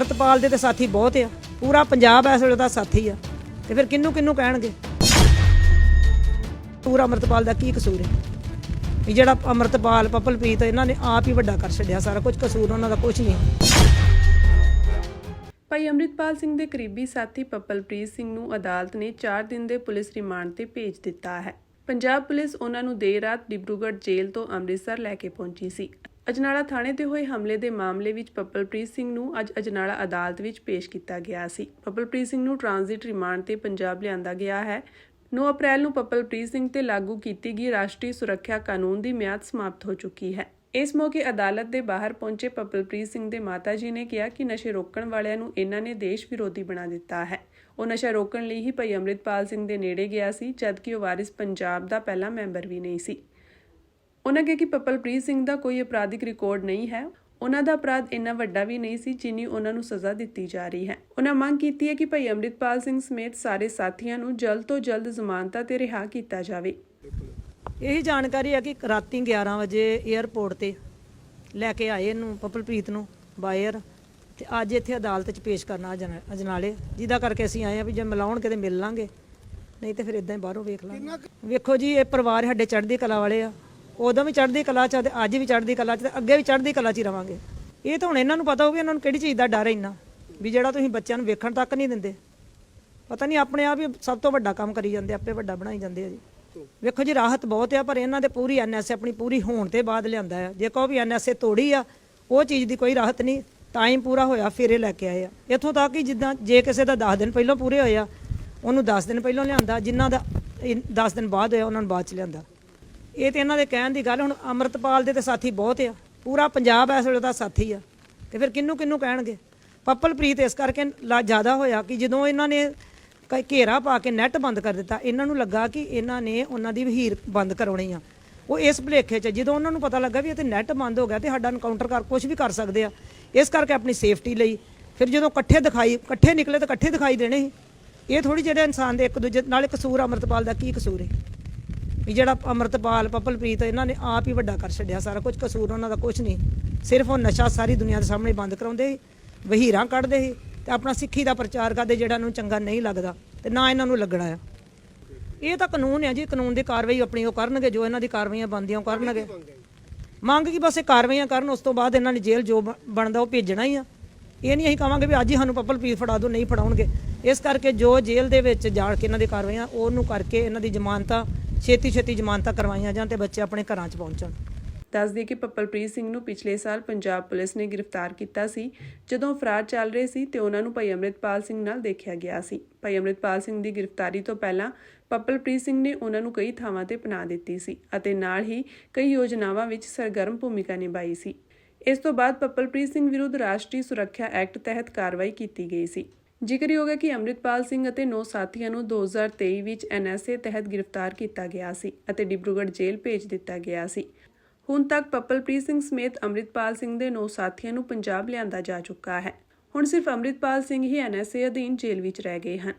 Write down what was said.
ਅੰਮ੍ਰਿਤਪਾਲ ਦੇ ਤੇ ਸਾਥੀ ਬਹੁਤ ਆ। ਪੂਰਾ ਪੰਜਾਬ ਇਸ ਵੇਲੇ ਦਾ ਸਾਥੀ ਆ। ਤੇ ਫਿਰ ਕਿੰਨੂੰ ਕਿੰਨੂੰ ਕਹਿਣਗੇ? ਪੂਰਾ ਅੰਮ੍ਰਿਤਪਾਲ ਦਾ ਕੀ ਕਸੂਰ ਹੈ? ਵੀ ਜਿਹੜਾ ਅੰਮ੍ਰਿਤਪਾਲ, ਪਪਲਪ੍ਰੀਤ ਇਹਨਾਂ ਨੇ ਆਪ ਹੀ ਵੱਡਾ ਕਰ ਛੱਡਿਆ ਸਾਰਾ ਕੁਝ, ਕਸੂਰ ਉਹਨਾਂ ਦਾ ਕੁਝ ਨਹੀਂ। ਭਾਈ ਅੰਮ੍ਰਿਤਪਾਲ ਸਿੰਘ ਦੇ ਕਰੀਬੀ ਸਾਥੀ ਪਪਲਪ੍ਰੀਤ ਸਿੰਘ ਨੂੰ ਅਦਾਲਤ ਨੇ 4 ਦਿਨ ਦੇ ਪੁਲਿਸ ਰਿਮਾਂਡ ਤੇ ਭੇਜ ਦਿੱਤਾ ਹੈ। ਪੰਜਾਬ ਪੁਲਿਸ ਉਹਨਾਂ ਨੂੰ ਦੇਰ ਰਾਤ ਡਿਬਰੂਗੜ੍ਹ ਜੇਲ੍ਹ ਤੋਂ ਅੰਮ੍ਰਿਤਸਰ ਲੈ ਕੇ ਪਹੁੰਚੀ ਸੀ। ਅਜਨਾਲਾ ਥਾਣੇ ਤੇ ਹੋਏ ਹਮਲੇ ਦੇ ਮਾਮਲੇ ਵਿੱਚ ਪਪਲਪ੍ਰੀਤ ਸਿੰਘ ਨੂੰ ਅੱਜ ਅਜਨਾਲਾ ਅਦਾਲਤ ਵਿੱਚ ਪੇਸ਼ ਕੀਤਾ ਗਿਆ ਸੀ। ਪਪਲਪ੍ਰੀਤ ਸਿੰਘ ਨੂੰ ਟ੍ਰਾਂਜ਼ਿਟ ਰਿਮਾਂਡ ਤੇ ਪੰਜਾਬ ਲਿਆਂਦਾ ਗਿਆ ਹੈ। 9 ਅਪ੍ਰੈਲ ਨੂੰ ਪਪਲਪ੍ਰੀਤ ਸਿੰਘ ਤੇ ਲਾਗੂ ਕੀਤੀ ਗਈ ਰਾਸ਼ਟਰੀ ਸੁਰੱਖਿਆ ਕਾਨੂੰਨ ਦੀ ਮਿਆਦ ਸਮਾਪਤ ਹੋ ਚੁੱਕੀ ਹੈ। ਇਸ ਮੌਕੇ ਅਦਾਲਤ ਦੇ ਬਾਹਰ ਪਹੁੰਚੇ ਪਪਲਪ੍ਰੀਤ ਸਿੰਘ ਦੇ ਮਾਤਾ ਜੀ ਨੇ ਕਿਹਾ ਕਿ ਨਸ਼ੇ ਰੋਕਣ ਵਾਲਿਆਂ ਨੂੰ ਇਹਨਾਂ ਨੇ ਦੇਸ਼ ਵਿਰੋਧੀ ਬਣਾ ਦਿੱਤਾ ਹੈ। ਉਹ ਨਸ਼ਾ ਰੋਕਣ ਲਈ ਹੀ ਭਾਈ ਅੰਮ੍ਰਿਤਪਾਲ ਸਿੰਘ ਦੇ ਨੇੜੇ ਗਿਆ ਸੀ, ਜਦਕਿ ਉਹ ਵਾਰਿਸ ਪੰਜਾਬ ਦਾ ਪਹਿਲਾ ਮੈਂਬਰ ਵੀ ਨਹੀਂ ਸੀ। ਉਹਨਾਂ ਕਿਹਾ ਕਿ ਪਪਲਪ੍ਰੀਤ ਸਿੰਘ ਦਾ ਕੋਈ ਅਪਰਾਧਿਕ ਰਿਕਾਰਡ ਨਹੀਂ ਹੈ। ਉਹਨਾਂ ਦਾ ਅਪਰਾਧ ਇੰਨਾ ਵੱਡਾ ਵੀ ਨਹੀਂ ਸੀ ਜਿੰਨੀ ਉਹਨਾਂ ਨੂੰ ਸਜ਼ਾ ਦਿੱਤੀ ਜਾ ਰਹੀ ਹੈ। ਉਹਨਾਂ ਮੰਗ ਕੀਤੀ ਹੈ ਕਿ ਭਾਈ ਅੰਮ੍ਰਿਤਪਾਲ ਸਿੰਘ ਸਮੇਤ ਸਾਰੇ ਸਾਥੀਆਂ ਨੂੰ ਜਲਦ ਤੋਂ ਜਲਦ ਜ਼ਮਾਨਤਾਂ ਤੇ ਰਿਹਾ ਕੀਤਾ ਜਾਵੇ। ਇਹੀ ਜਾਣਕਾਰੀ ਹੈ ਕਿ ਰਾਤੀ 11 ਵਜੇ 에ਅਰਪੋਰਟ ਤੇ ਲੈ ਕੇ ਆਏ ਇਹਨੂੰ ਪਪਲਪ੍ਰੀਤ ਨੂੰ ਬਾਇਰ। ਤੇ ਅੱਜ ਇੱਥੇ ਅਦਾਲਤ 'ਚ ਪੇਸ਼ ਕਰਨਾ ਅਜਨ- ਅਜਨਾਲੇ। ਜਿਹਦਾ ਕਰਕੇ ਅਸੀਂ ਆਏ ਆ ਵੀ ਜੇ ਮਿਲਾਉਣ ਕਿਤੇ ਮਿਲ ਲਾਂਗੇ ਨਹੀਂ ਤੇ ਫਿਰ ਇਦਾਂ ਹੀ ਬਾਹਰੋਂ ਵੇਖ ਲਾਂਗੇ। ਵੇਖੋ ਜੀ ਇਹ ਪਰਿਵਾਰ ਸਾਡੇ ਚੜ੍ਹਦੀ ਕਲਾ ਵਾਲੇ ਆ। ਉਦੋਂ ਵੀ ਚੜ੍ਹਦੀ ਕਲਾ 'ਚ ਆ ਤੇ ਅੱਜ ਵੀ ਚੜ੍ਹਦੀ ਕਲਾ 'ਚ ਤੇ ਅੱਗੇ ਵੀ ਚੜ੍ਹਦੀ ਕਲਾ 'ਚ ਹੀ ਰਵਾਂਗੇ। ਇਹ ਤਾਂ ਹੁਣ ਇਹਨਾਂ ਨੂੰ ਪਤਾ ਹੋਊ ਵੀ ਇਹਨਾਂ ਨੂੰ ਕਿਹੜੀ ਚੀਜ਼ ਦਾ ਡਰ ਹੈ ਇੰਨਾ, ਵੀ ਜਿਹੜਾ ਤੁਸੀਂ ਬੱਚਿਆਂ ਨੂੰ ਵੇਖਣ ਤੱਕ ਨਹੀਂ ਦਿੰਦੇ। ਪਤਾ ਨਹੀਂ ਆਪਣੇ ਆਪ ਹੀ ਸਭ ਤੋਂ ਵੱਡਾ ਕੰਮ ਕਰੀ ਜਾਂਦੇ ਆਪੇ ਵੱਡਾ ਬਣਾਈ ਜਾਂਦੇ ਆ ਜੀ। ਵੇਖੋ ਜੀ, ਰਾਹਤ ਬਹੁਤ ਆ, ਪਰ ਇਹਨਾਂ ਦੇ ਪੂਰੀ ਐਨਐਸਏ ਆਪਣੀ ਪੂਰੀ ਹੋਣ ਤੇ ਬਾਅਦ ਲਿਆਂਦਾ ਆ। ਜੇ ਕਹੋ ਵੀ ਐਨਐਸਏ ਤੋੜੀ ਆ, ਉਹ ਚੀਜ਼ ਦੀ ਕੋਈ ਰਾਹਤ ਨਹੀਂ ਟਾਈਮ ਪੂਰਾ ਹੋਇਆ, ਫਿਰ ਇਹ ਲੈ ਕੇ ਆਏ ਆ। ਇੱਥੋਂ ਤੱਕ ਕਿ ਜਿੱਦਾਂ ਜੇ ਕਿਸੇ ਦਾ 10 ਦਿਨ ਪਹਿਲਾਂ ਪੂਰੇ ਹੋਏ ਆ, ਉਹਨੂੰ 10 ਦਿਨ ਪਹਿਲਾਂ ਲਿਆਂਦਾ, ਜਿਨ੍ਹਾਂ ਦਾ 10 ਦਿਨ ਬਾਅਦ ਹੋਇਆ, ਉਹਨਾਂ ਨੂੰ ਬਾਅਦ ਚ ਲਿਆਂਦਾ। ਇਹ ਤੇ ਇਹਨਾਂ ਦੇ ਕਹਿਣ ਦੀ ਗੱਲ, ਹੁਣ ਅੰਮ੍ਰਿਤਪਾਲ ਦੇ ਤੇ ਸਾਥੀ ਬਹੁਤ ਆ। ਪੂਰਾ ਪੰਜਾਬ ਇਸ ਵੇਲੇ ਦਾ ਸਾਥੀ ਆ। ਤੇ ਫਿਰ ਕਿੰਨੂੰ ਕਿੰਨੂੰ ਕਹਿਣਗੇ? ਪੱਪਲਪ੍ਰੀਤ ਇਸ ਕਰਕੇ ਲਾ- ਜ਼ਿਆਦਾ ਹੋਇਆ ਕਿ ਜਦੋਂ ਇਹਨਾਂ ਨੇ ਕ- ਘੇਰਾ ਪਾ ਕੇ ਨੈਟ ਬੰਦ ਕਰ ਦਿੱਤਾ, ਇਹਨਾਂ ਨੂੰ ਲੱਗਾ ਕਿ ਇਹਨਾਂ ਨੇ ਉਹਨਾਂ ਦੀ ਵਹੀਰ ਬੰਦ ਕਰਾਉਣੀ ਆ। ਉਹ ਇਸ ਭੁਲੇਖੇ 'ਚ, ਜਦੋਂ ਉਹਨਾਂ ਨੂੰ ਪਤਾ ਲੱਗਾ ਵੀ ਇਹ ਤੇ ਨੈਟ ਬੰਦ ਹੋ ਗਿਆ ਤੇ ਸਾਡਾ ਐਨਕਾਊਂਟਰ ਕਰ ਕੁਝ ਵੀ ਕਰ ਸਕਦੇ ਆ, ਇਸ ਕਰਕੇ ਆਪਣੀ ਸੇਫਟੀ ਲਈ ਫਿਰ ਜਦੋਂ ਇਕੱਠੇ ਦਿਖਾਈ, ਇਕੱਠੇ ਨਿਕਲੇ ਤਾਂ ਇਕੱਠੇ ਦਿਖਾਈ ਦੇਣੇ ਸੀ। ਇਹ ਥੋੜੀ ਜਿਹੜੇ ਇਨਸਾਨ ਦੇ ਇੱਕ ਦੂਜੇ ਨਾਲ ਕਸੂਰ ਅੰਮ੍ਰਿਤਪਾਲ ਦਾ ਕੀ ਕਸੂਰ ਹੈ ਵੀ ਜਿਹੜਾ ਅੰਮ੍ਰਿਤਪਾਲ, ਪਪਲਪ੍ਰੀਤ, ਇਹਨਾਂ ਨੇ ਆਪ ਹੀ ਵੱਡਾ ਕਰ ਛੱਡਿਆ ਸਾਰਾ ਕੁਝ, ਕਸੂਰ ਉਹਨਾਂ ਦਾ ਕੁਝ ਨਹੀਂ। ਸਿਰਫ ਉਹ ਨਸ਼ਾ ਸਾਰੀ ਦੁਨੀਆ ਦੇ ਸਾਹਮਣੇ ਬੰਦ ਕਰਾਉਂਦੇ ਸੀ, ਵਹੀਰਾਂ ਕੱਢਦੇ ਸੀ ਤੇ ਆਪਣਾ ਸਿੱਖੀ ਦਾ ਪ੍ਰਚਾਰ ਕਰਦੇ ਜਿਹੜਾ ਨੂੰ ਚੰਗਾ ਨਹੀਂ ਲੱਗਦਾ ਤੇ ਨਾ ਇਹਨਾਂ ਨੂੰ ਲੱਗਣਾ ਆ। ਇਹ ਤਾਂ ਕਾਨੂੰਨ ਹੈ ਜੀ, ਕਾਨੂੰਨ ਦੀ ਕਾਰਵਾਈ ਆਪਣੀ ਉਹ ਕਰਨਗੇ, ਜੋ ਇਹਨਾਂ ਦੀ ਕਾਰਵਾਈਆਂ ਬਣਦੀਆਂ ਉਹ ਕਰਨਗੇ। ਮੰਗ ਕੀ ਬਸ ਇਹ ਕਾਰਵਾਈਆਂ ਕਰਨ, ਉਸ ਤੋਂ ਬਾਅਦ ਇਹਨਾਂ ਨੇ ਜੇਲ੍ਹ ਜੋ ਬਣਦਾ ਉਹ ਭੇਜਣਾ ਹੀ ਆ। ਇਹ ਨਹੀਂ ਅਸੀਂ ਕਹਾਂਗੇ ਵੀ ਅੱਜ ਹੀ ਸਾਨੂੰ ਪੱਪਲ ਪੀਸ ਫੜਾ ਦਿਓ, ਨਹੀਂ ਫੜਾਉਣਗੇ। ਇਸ ਕਰਕੇ ਜੋ ਜੇਲ੍ਹ ਦੇ ਵਿੱਚ ਜਾ ਕੇ ਇਹਨਾਂ ਦੀ ਕਾਰਵਾਈਆਂ, ਉਹਨੂੰ ਕਰਕੇ ਇਹਨਾਂ ਦੀ ਜ਼ਮਾਨਤਾਂ ਛੇਤੀ ਛੇਤੀ ਜ਼ਮਾਨਤਾਂ ਕਰਵਾਈਆਂ ਜਾਣ ਤੇ ਬੱਚੇ ਆਪਣੇ ਘਰਾਂ 'ਚ ਪਹੁੰਚਣ। ਦੱਸ ਦਈਏ ਕਿ ਪੱਪਲਪ੍ਰੀਤ ਸਿੰਘ ਨੂੰ ਪਿਛਲੇ ਸਾਲ ਪੰਜਾਬ ਪੁਲਿਸ ਨੇ ਗ੍ਰਿਫਤਾਰ ਕੀਤਾ ਸੀ। ਜਦੋਂ ਉਹ ਫਰਾਰ ਚੱਲ ਰਹੇ ਸੀ ਤੇ ਉਹਨਾਂ ਨੂੰ ਭਾਈ ਅੰਮ੍ਰਿਤਪਾਲ ਸਿੰਘ ਨਾਲ ਦੇਖਿਆ ਗਿਆ ਸੀ। ਭਾਈ ਅੰਮ੍ਰਿਤਪਾਲ ਸਿੰਘ ਦੀ ਗ੍ਰਿਫਤਾਰੀ ਤੋਂ ਪਹਿਲਾਂ ਪੱਪਲਪ੍ਰੀਤ ਸਿੰਘ ਨੇ ਉਹਨਾਂ ਨੂੰ ਕਈ ਥਾਵਾਂ ਤੇ ਪਨਾਹ ਦਿੱਤੀ ਸੀ ਅਤੇ ਨਾਲ ਹੀ ਕਈ ਯੋਜਨਾਵਾਂ ਵਿੱਚ ਸਰਗਰਮ ਭੂਮਿਕਾ ਨਿਭਾਈ ਸੀ। ਇਸ ਤੋਂ ਬਾਅਦ ਪੱਪਲਪ੍ਰੀਤ ਸਿੰਘ ਵਿਰੁੱਧ ਰਾਸ਼ਟਰੀ ਸੁਰੱਖਿਆ ਐਕਟ ਤਹਿਤ ਕਾਰਵਾਈ ਕੀਤੀ ਗਈ ਸੀ। ਜ਼ਿਕਰਯੋਗ ਹੈ ਕਿ ਅੰਮ੍ਰਿਤਪਾਲ ਸਿੰਘ ਅਤੇ 9 ਸਾਥੀਆਂ ਨੂੰ 2023 ਵਿੱਚ ਐਨਐਸਏ ਤਹਿਤ ਗ੍ਰਿਫਤਾਰ ਕੀਤਾ ਗਿਆ ਸੀ ਅਤੇ ਡਿਬਰੂਗੜ੍ਹ ਜੇਲ੍ਹ ਭੇਜ ਦਿੱਤਾ ਗਿਆ ਸੀ। ਹੁਣ ਤੱਕ ਪਪਲਪ੍ਰੀਤ ਸਿੰਘ ਸਮੇਤ ਅੰਮ੍ਰਿਤਪਾਲ ਸਿੰਘ ਦੇ 9 ਸਾਥੀਆਂ ਨੂੰ ਪੰਜਾਬ ਲਿਆਂਦਾ ਜਾ ਚੁੱਕਾ ਹੈ। ਹੁਣ ਸਿਰਫ ਅੰਮ੍ਰਿਤਪਾਲ ਸਿੰਘ ਹੀ ਐਨਐਸਏ ਅਧੀਨ ਜੇਲ੍ਹ ਵਿੱਚ ਰਹਿ ਗਏ ਹਨ।